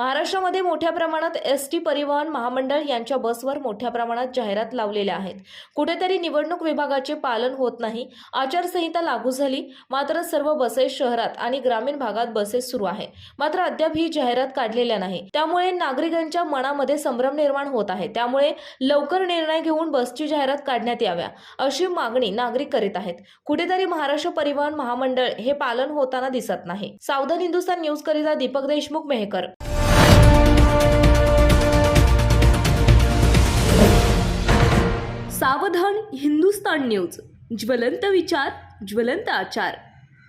महाराष्ट्रामध्ये मोठ्या प्रमाणात एस टी परिवहन महामंडळ यांच्या बसवर मोठ्या प्रमाणात जाहिरात लावलेल्या आहेत. कुठेतरी निवडणूक विभागाचे पालन होत नाही. आचारसंहिता लागू झाली. मात्र सर्व बसेस शहरात आणि ग्रामीण भागात बसेस सुरू आहे मात्र अद्याप ही जाहिरात काढलेल्या नाही. त्यामुळे नागरिकांच्या मनामध्ये संभ्रम निर्माण होत आहे. त्यामुळे लवकर निर्णय घेऊन बसची जाहिरात काढण्यात याव्या अशी मागणी नागरिक करीत आहेत. कुठेतरी महाराष्ट्र परिवहन महामंडळ हे पालन होताना दिसत नाही. सावधान हिंदुस्तान न्यूज करिता दीपक देशमुख मेहकर. सावधान हिंदुस्तान न्यूज ज्वलंत विचार ज्वलंत आचार.